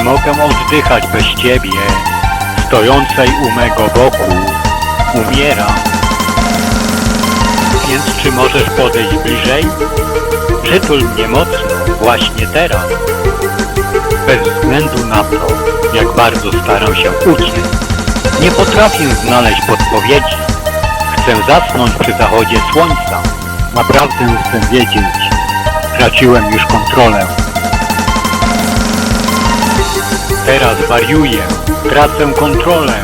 mogę oddychać bez ciebie, stojącej u mego boku, umieram. Więc czy możesz podejść bliżej? Przytul mnie mocno, właśnie teraz. Bez względu na to, jak bardzo staram się uciec, nie potrafię znaleźć podpowiedzi. Chcę zasnąć przy zachodzie słońca. Naprawdę chcę wiedzieć. Traciłem już kontrolę. Teraz wariuję, tracę kontrolę.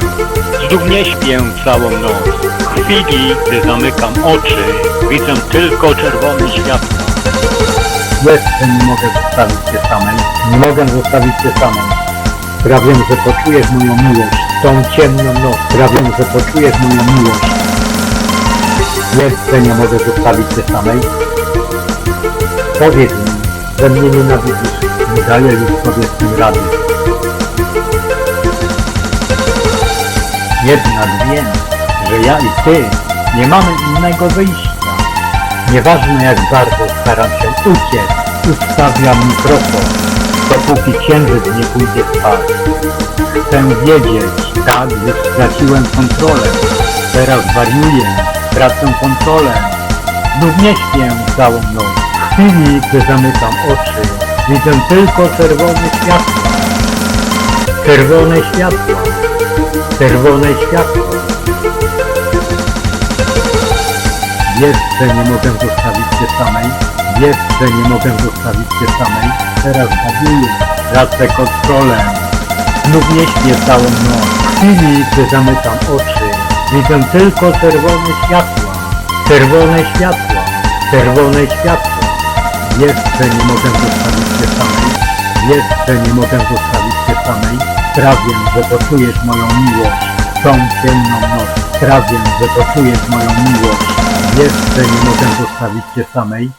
Znów nie śpię całą noc. W chwili, gdy zamykam oczy, widzę tylko czerwone światło. Jeszcze nie mogę zostawić cię samej. Nie mogę zostawić cię samej. Sprawię, że poczujesz moją miłość. Tą ciemną noc. Sprawię, że poczujesz moją miłość. Jeszcze nie mogę zostawić cię samej. Powiedz mi, że mnie nienawidzisz. Nie daję już sobie z tym rady. Jednak wiem, że ja i ty nie mamy innego wyjścia. Nieważne jak bardzo staram się uciec, ustawiam mikrofon, dopóki księżyc nie pójdzie spać. Chcę wiedzieć, tak, już straciłem kontrolę. Teraz wariuję, tracę kontrolę. Znów nie śpię całą noc. W chwili, gdy zamykam oczy, widzę tylko czerwone światła. Czerwone światła. Czerwone światła. Jeszcze nie mogę zostawić cię samej. Jeszcze nie mogę zostawić cię samej. Teraz wariuję, tracę kontrolę. Znów nie śpię całą noc. W chwili, gdy zamykam oczy, widzę tylko czerwone światła. Czerwone światła. Czerwone światła. Jeszcze nie mogę zostawić cię samej. Jeszcze nie mogę zostawić cię samej. Sprawię, że poczujesz moją miłość. Tą ciemną noc. Sprawię, że poczujesz moją miłość. Jeszcze nie mogę zostawić cię samej.